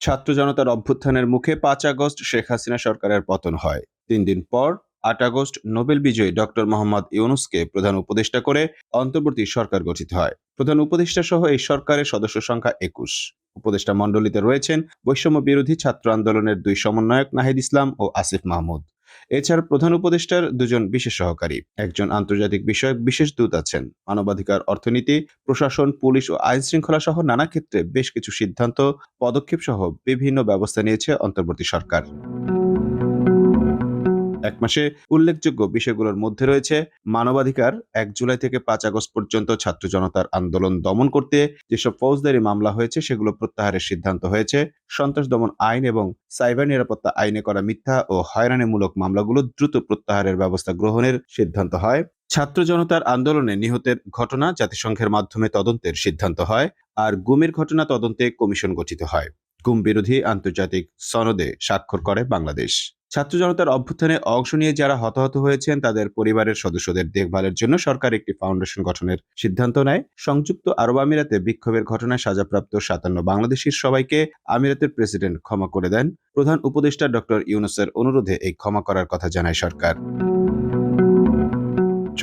ছাত্র জনতার অভ্যুত্থানের মুখে পাঁচ আগস্ট শেখ হাসিনা সরকারের পতন হয়। তিন দিন পর, আট আগস্ট নোবেল বিজয়ী ডক্টর মোহাম্মদ ইউনুসকে প্রধান উপদেষ্টা করে অন্তর্বর্তী সরকার গঠিত হয়। প্রধান উপদেষ্টা সহ এই সরকারের সদস্য সংখ্যা একুশ। উপদেষ্টা মণ্ডলীতে রয়েছেন বৈষম্য বিরোধী ছাত্র আন্দোলনের দুই সমন্বয়ক নাহিদ ইসলাম ও আসিফ মাহমুদ। এছাড়া প্রধান উপদেষ্টার দুজন বিশেষ সহকারী। একজন আন্তর্জাতিক বিষয়ক বিশেষ দূত আছেন। মানবাধিকার অর্থনীতি, প্রশাসন, পুলিশ ও আইন শৃঙ্খলা সহ নানা ক্ষেত্রে বেশ কিছু সিদ্ধান্ত পদক্ষেপ সহ বিভিন্ন ব্যবস্থা নিয়েছে অন্তর্বর্তী সরকার। এক মাসে উল্লেখযোগ্য বিষয়গুলোর মধ্যে রয়েছে মানবাধিকার, এক জুলাই থেকে পাঁচ আগস্ট পর্যন্ত ছাত্র জনতার আন্দোলন দমন করতে যেসব ফৌজদারি মামলা হয়েছে সেগুলো প্রত্যাহারের সিদ্ধান্ত হয়েছে। সন্ত্রাস দমন আইন এবং সাইবার নিরাপত্তা আইনে করা মিথ্যা ও হয়রানিমূলক মামলাগুলো দ্রুত প্রত্যাহারের ব্যবস্থা গ্রহণের সিদ্ধান্ত হয়। ছাত্র জনতার আন্দোলনে নিহতের ঘটনা জাতিসংঘের মাধ্যমে তদন্তের সিদ্ধান্ত হয় আর গুমের ঘটনা তদন্তে কমিশন গঠিত হয়। গুম বিরোধী আন্তর্জাতিক সনদে স্বাক্ষর করে বাংলাদেশ। ছাত্র জনতার অভ্যুত্থানে অংশ নিয়ে যারা হতাহত হয়েছেন, তাদের পরিবারের সদস্যদের দেখভালের জন্য সরকার একটি ফাউন্ডেশন গঠনের সিদ্ধান্ত নেয়। সংযুক্ত আরব আমিরাতে বিক্ষোভের ঘটনায় সাজাপ্রাপ্ত সাতান্ন বাংলাদেশির সবাইকে আমিরাতের প্রেসিডেন্ট ক্ষমা করে দেন। প্রধান উপদেষ্টা ডক্টর ইউনুসের অনুরোধে এই ক্ষমা করার কথা জানায় সরকার।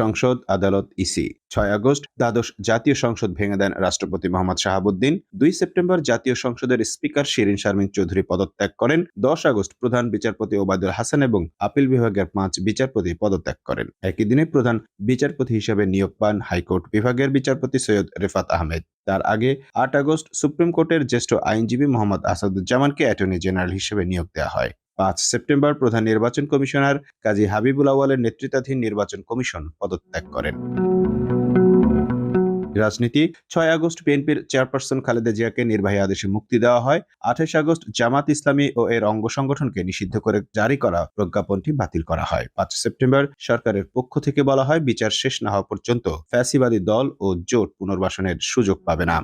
সংসদ আদালত ইসি। ছয় আগস্ট, দ্বাদশ জাতীয় সংসদ ভেঙে দেন রাষ্ট্রপতি মোহাম্মদ শাহাবুদ্দিন। দুই সেপ্টেম্বর, জাতীয় সংসদের স্পিকার শিরিন শারমিন চৌধুরী পদত্যাগ করেন। দশ আগস্ট, প্রধান বিচারপতি ওবায়দুল হাসান এবং আপিল বিভাগের পাঁচ বিচারপতি পদত্যাগ করেন। একই দিনে প্রধান বিচারপতি হিসেবে নিয়োগ পান হাইকোর্ট বিভাগের বিচারপতি সৈয়দ রেফাত আহমেদ। তার আগে আট আগস্ট, সুপ্রিম কোর্টের জ্যেষ্ঠ আইনজীবী মোহাম্মদ আসাদুজ্জামানকে অ্যাটর্নি জেনারেল হিসেবে নিয়োগ দেওয়া হয়। পাঁচ সেপ্টেম্বর প্রধান নির্বাচন কমিশনার কাজী হাবিবুল আওয়ালের নেতৃত্বাধীন নির্বাচন কমিশন পদত্যাগ করেন। রাজনীতি, ছয় আগস্ট বিএনপির চেয়ারপারসন খালেদা জিয়াকে নির্বাহী আদেশে মুক্তি দেওয়া হয়। আঠাশ আগস্ট জামাত ইসলামী ও এর অঙ্গ সংগঠনকে নিষিদ্ধ করে জারি করা প্রজ্ঞাপনটি বাতিল করা হয়। পাঁচ সেপ্টেম্বর সরকারের পক্ষ থেকে বলা হয়, বিচার শেষ না হওয়া পর্যন্ত ফ্যাসিবাদী দল ও জোট পুনর্বাসনের সুযোগ পাবে না।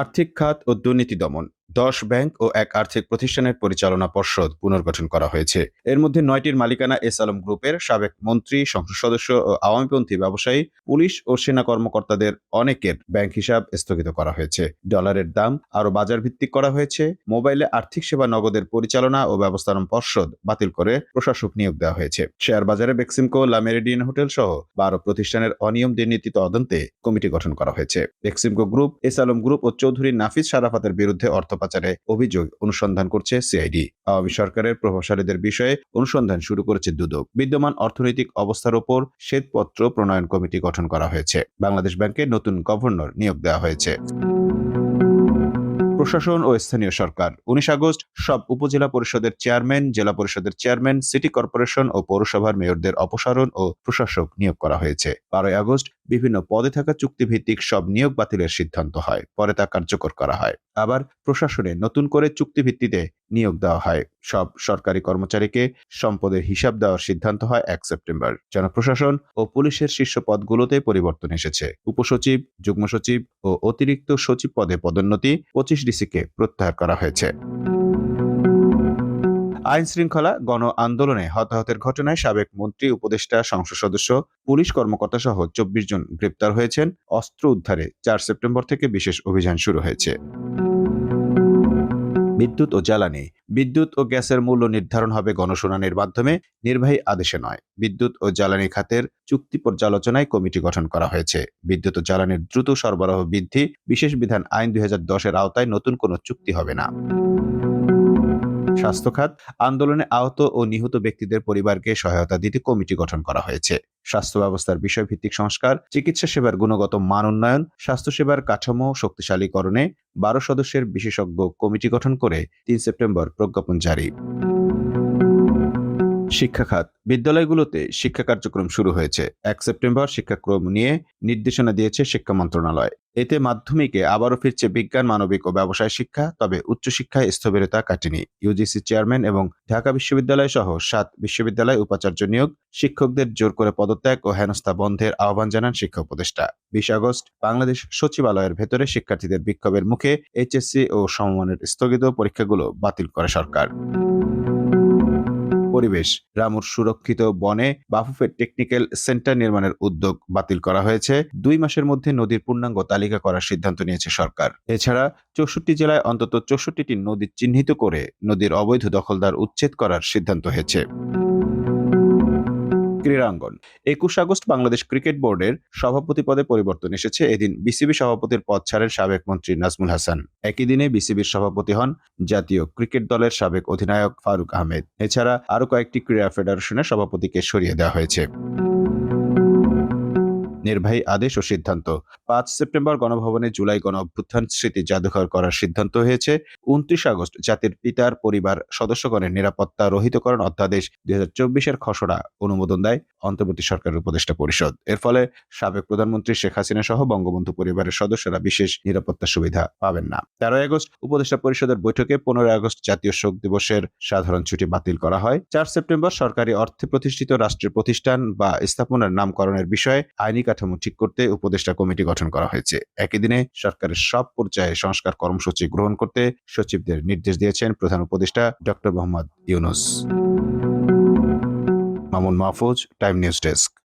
আর্থিক খাত ও দুর্নীতি দমন দশ ব্যাংক ও এক আর্থিক প্রতিষ্ঠানের পরিচালনা পর্ষদ পুনর্গঠন করা হয়েছে। এর মধ্যে নয়টির মালিকানা এস আলম গ্রুপের সাবেক মন্ত্রী, সংসদ সদস্য ও আওয়ামীপন্থী ব্যবসায়ী, পুলিশ ও সেনা কর্মকর্তাদের অনেকের ব্যাংক হিসাব স্থগিত করা হয়েছে। ডলারের দাম আরও বাজার ভিত্তিক করা হয়েছে। মোবাইলে আর্থিক সেবা নগদের পরিচালনা ও ব্যবস্থাপনা পর্ষদ বাতিল করে প্রশাসক নিয়োগ দেওয়া হয়েছে। শেয়ার বাজারে বেক্সিমকো লামেরিডিয়ান হোটেল সহ বারো প্রতিষ্ঠানের অনিয়ম দুর্নীতি তদন্তে কমিটি গঠন করা হয়েছে। Beximco group, S Alam group ও চৌধুরী নাফিস সারাফাতের বিরুদ্ধে অর্থ পাচারে অভিযোগ অনুসন্ধান করছে সিআইডি। আওয়ামী সরকারের প্রভাবশালীদের বিষয়ে অনুসন্ধান শুরু করেছে দুদক। বিদ্যমান অর্থনৈতিক অবস্থার ওপর শ্বেতপত্র প্রণয়ন কমিটি গঠন করা হয়েছে। বাংলাদেশ ব্যাংকে নতুন গভর্নর নিয়োগ দেওয়া হয়েছে। প্রশাসন ও স্থানীয় সরকার। উনিশ আগস্ট সব উপজেলা পরিষদের চেয়ারম্যান, জেলা পরিষদের চেয়ারম্যান, সিটি কর্পোরেশন ও পৌরসভার মেয়রদের অপসারণ ও প্রশাসক নিয়োগ করা হয়েছে। বারোই আগস্ট বিভিন্ন পদে থাকা চুক্তিভিত্তিক সব নিয়োগ বাতিলের সিদ্ধান্ত হয়, পরে তা কার্যকর করা হয়। আবার প্রশাসনে নতুন করে চুক্তিভিত্তিতে নিয়োগ দেওয়া হয়। সব সরকারি কর্মচারীকে সম্পদের হিসাব দেওয়ার সিদ্ধান্ত হয় এক সেপ্টেম্বর। জনপ্রশাসন ও পুলিশের শীর্ষ পদগুলোতে পরিবর্তন এসেছে। উপসচিব, যুগ্ম সচিব ও অতিরিক্ত সচিব পদে পদোন্নতি পঁচিশ ডিসিকে প্রত্যাহার করা হয়েছে। আইন শৃঙ্খলা গণ আন্দোলনে হতাহতের ঘটনায় সাবেক মন্ত্রী, উপদেষ্টা, সংসদ সদস্য, পুলিশ কর্মকর্তা সহ চব্বিশ জন গ্রেপ্তার হয়েছেন। অস্ত্র উদ্ধারে চার সেপ্টেম্বর থেকে বিশেষ অভিযান শুরু হয়েছে। বিদ্যুৎ ও জ্বালানি। বিদ্যুৎ ও গ্যাসের মূল্য নির্ধারণ হবে গণশুনানির মাধ্যমে, নির্বাহী আদেশে নয়। বিদ্যুৎ ও জ্বালানি খাতের চুক্তি পর্যালোচনায় কমিটি গঠন করা হয়েছে। বিদ্যুৎ ও জ্বালানির দ্রুত সরবরাহ বৃদ্ধি, বিশেষ বিধান আইন দুই এর আওতায় নতুন কোনো চুক্তি হবে না। স্বাস্থ্য খাত আন্দোলনে আহত ও নিহত ব্যক্তিদের পরিবারকে সহায়তা দিতে কমিটি গঠন করা হয়েছে। স্বাস্থ্য ব্যবস্থার বিষয়ভিত্তিক সংস্কার, চিকিৎসা সেবার গুণগত মান উন্নয়ন স্বাস্থ্যসেবার কাঠামো শক্তিশালীকরণে বারো সদস্যের বিশেষজ্ঞ কমিটি গঠন করে তিন সেপ্টেম্বর প্রজ্ঞাপন জারি। শিক্ষা খাত বিদ্যালয়গুলোতে শিক্ষা কার্যক্রম শুরু হয়েছে। এক সেপ্টেম্বর শিক্ষাক্রম নিয়ে নির্দেশনা দিয়েছে শিক্ষা মন্ত্রণালয়। এতে মাধ্যমিকে আবারও ফিরছে বিজ্ঞান, মানবিক ও ব্যবসায় শিক্ষা, তবে উচ্চশিক্ষায় স্থবিরতা কাটেনি। ইউজিসি চেয়ারম্যান এবং ঢাকা বিশ্ববিদ্যালয় সহ সাত বিশ্ববিদ্যালয় উপাচার্য নিয়োগ, শিক্ষকদের জোর করে পদত্যাগ ও হেনস্থা বন্ধের আহ্বান জানান শিক্ষা উপদেষ্টা। বিশ আগস্ট বাংলাদেশ সচিবালয়ের ভেতরে শিক্ষার্থীদের বিক্ষোভের মুখে এইচএসসি ও সমমানের স্থগিত পরীক্ষাগুলো বাতিল করে সরকার। পরিবেশ। রামুর সুরক্ষিত বনে বাফুফের টেকনিক্যাল সেন্টার নির্মাণের উদ্যোগ বাতিল করা হয়েছে। দুই মাসের মধ্যে নদীর পূর্ণাঙ্গ তালিকা করার সিদ্ধান্ত নিয়েছে সরকার। এছাড়া চৌষট্টি জেলায় অন্তত চৌষট্টিটি নদী চিহ্নিত করে নদীর অবৈধ দখলদার উচ্ছেদ করার সিদ্ধান্ত হয়েছে। ক্রীড়াঙ্গন। একুশ আগস্ট বাংলাদেশ ক্রিকেট বোর্ডের সভাপতি পদে পরিবর্তন এসেছে। এদিন বিসিবি সভাপতির পদ ছাড়েন সাবেক মন্ত্রী নাজমুল হাসান। একই দিনে বিসিবির সভাপতি হন জাতীয় ক্রিকেট দলের সাবেক অধিনায়ক ফারুক আহমেদ। এছাড়া আরও কয়েকটি ক্রীড়া ফেডারেশনের সভাপতিকে সরিয়ে দেওয়া হয়েছে। নির্বাহী আদেশ ও সিদ্ধান্ত। পাঁচ সেপ্টেম্বর গণভবনে জুলাই গণ অভ্যুত্থান স্মৃতি জাদুঘর করার সিদ্ধান্ত হয়েছে। উনত্রিশ আগস্ট জাতির পিতার পরিবার সদস্যগণের নিরাপত্তা রহিতকরণ অধ্যাদেশ দুই হাজার চব্বিশের খসড়া অনুমোদন দেয় অন্তর্বর্তী সরকারের উপদেষ্টা পরিষদ। এর ফলে সাবেক প্রধানমন্ত্রী শেখ হাসিনা সহ বঙ্গবন্ধু পরিবারের সদস্যরা বিশেষ নিরাপত্তা সুবিধা পাবেন না। তেরোই আগস্ট উপদেষ্টা পরিষদের বৈঠকে পনেরোই আগস্ট জাতীয় শোক দিবসের সাধারণ ছুটি বাতিল করা হয়। চার সেপ্টেম্বর সরকারি অর্থে প্রতিষ্ঠিত রাষ্ট্রের প্রতিষ্ঠান বা স্থাপনার নামকরণের বিষয়ে আইনি কাঠামো ঠিক করতে উপদেষ্টা কমিটি গঠন করা হয়েছে। একই দিনে সরকারের সব পর্যায়ে সংস্কার কর্মসূচি গ্রহণ করতে সচিবদের নির্দেশ দিয়েছেন প্রধান উপদেষ্টা doctor Mohammad Yunus. Mamun Mahfuz, time news desk.